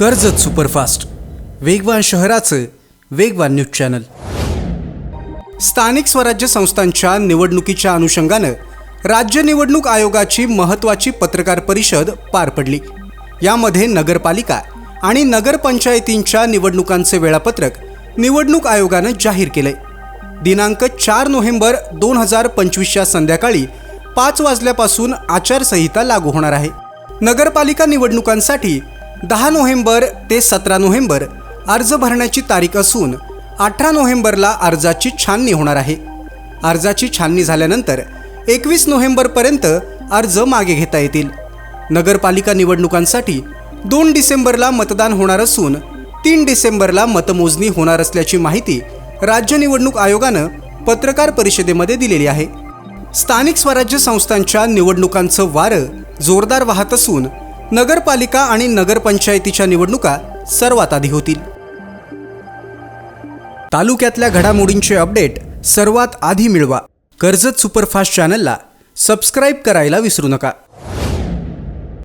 Karjat superfast. वेगवान शहराचं वेगवान न्यूज चॅनल. स्थानिक स्वराज्य संस्थांच्या निवडणुकीच्या अनुषंगानं राज्य निवडणूक आयोगाची महत्त्वाची पत्रकार परिषद पार पडली. यामध्ये नगरपालिका आणि नगरपंचायतींच्या निवडणुकांचे वेळापत्रक निवडणूक आयोगानं जाहीर केलंय. दिनांक चार नोव्हेंबर दोन हजार पंचवीसच्या संध्याकाळी पाच वाजल्यापासून आचारसंहिता लागू होणार आहे. नगरपालिका निवडणुकांसाठी दहा नोव्हेंबर ते सतरा नोव्हेंबर अर्ज भरण्याची तारीख असून अठरा नोव्हेंबरला अर्जाची छाननी होणार आहे. अर्जाची छाननी झाल्यानंतर एकवीस नोव्हेंबरपर्यंत अर्ज मागे घेता येतील. नगरपालिका निवडणुकांसाठी दोन डिसेंबरला मतदान होणार असून तीन डिसेंबरला मतमोजणी होणार असल्याची माहिती राज्य निवडणूक आयोगानं पत्रकार परिषदेमध्ये दिलेली आहे. स्थानिक स्वराज्य संस्थांच्या निवडणुकांचं वारं जोरदार वाहत असून नगरपालिका आणि नगरपंचायतीच्या निवडणुका सर्वात आधी होतील. तालुक्यातल्या घडामोडींचे अपडेट सर्वात आधी मिळवा. कर्जत सुपरफास्ट चॅनलला सबस्क्राईब करायला विसरू नका.